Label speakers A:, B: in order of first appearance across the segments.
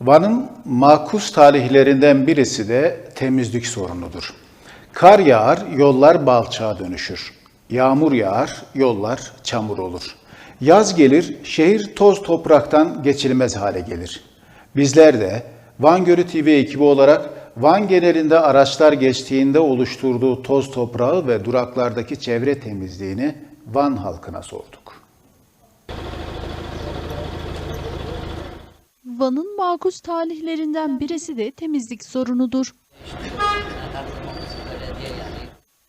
A: Van'ın makus talihlerinden birisi de temizlik sorunudur. Kar yağar, yollar balçağa dönüşür. Yağmur yağar, yollar çamur olur. Yaz gelir, şehir toz topraktan geçilmez hale gelir. Bizler de Van Gölü TV ekibi olarak Van genelinde araçlar geçtiğinde oluşturduğu toz toprağı ve duraklardaki çevre temizliğini Van halkına sorduk.
B: Van'ın makus talihlerinden birisi de temizlik sorunudur.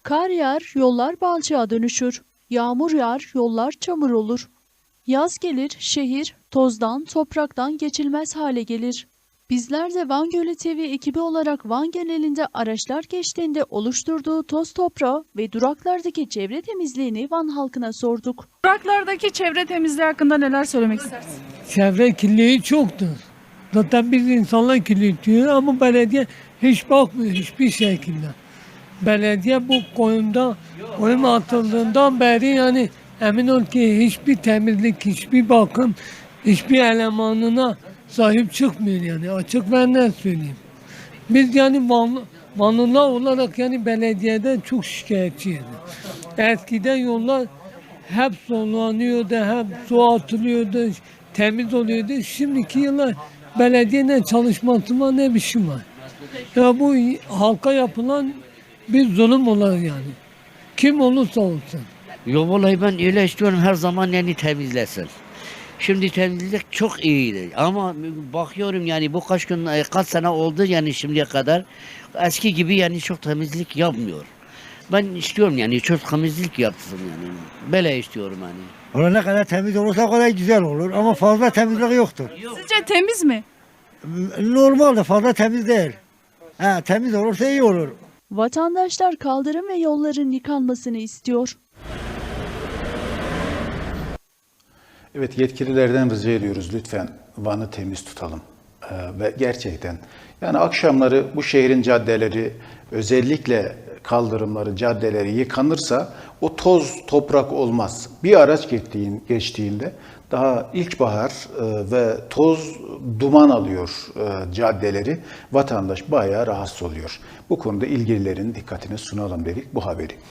B: Kar yağar, yollar balçağa dönüşür. Yağmur yağar, yollar çamur olur. Yaz gelir, şehir tozdan, topraktan geçilmez hale gelir. Bizler de Van Gölü TV ekibi olarak Van genelinde araçlar geçtiğinde oluşturduğu toz toprağı ve duraklardaki çevre temizliğini Van halkına sorduk.
C: Duraklardaki çevre temizliği hakkında neler söylemek istersiniz?
D: Çevre kirliliği çoktur. Zaten biz insanlar kirletiyor ama belediye hiç bakmıyor hiçbir şekilde. Belediye bu koyunda, koyun atıldığından beri yani emin ol ki hiçbir temizlik, hiçbir bakım, hiçbir elemanına sahip çıkmıyor yani açık ve net söyleyeyim. Biz yani Van, Vanlılar olarak yani belediyeden çok şikayetçiyiz. Eskiden yollar hep sollanıyordu, hep su atılıyordu, temiz oluyordu. Şimdiki yıllar belediyenin çalışması var ne şey var. Ya bu halka yapılan bir zulüm olur yani. Kim olursa olsun.
E: Yo vallahi ben öyle istiyorum her zaman yani temizlesin. Şimdi temizlik çok iyiydi ama bakıyorum yani bu kaç gün e, kaç sene oldu yani şimdiye kadar eski gibi yani çok temizlik yapmıyor. Ben istiyorum yani çok temizlik yapsın yani. Böyle istiyorum yani.
F: Valla ne kadar temiz olursa o kadar güzel olur ama fazla temizlik yoktur.
C: Sizce temiz mi?
F: Normalde fazla temiz değil. Ha, temiz olursa iyi olur.
B: Vatandaşlar kaldırım ve yolların yıkanmasını istiyor.
A: Evet yetkililerden rica ediyoruz lütfen Van'ı temiz tutalım. Ee, ve gerçekten yani akşamları bu şehrin caddeleri özellikle kaldırımları, caddeleri yıkanırsa o toz toprak olmaz. Bir araç geçtiğin, geçtiğinde daha ilkbahar e, ve toz duman alıyor e, caddeleri. Vatandaş bayağı rahatsız oluyor. Bu konuda ilgililerin dikkatine sunalım dedik bu haberi.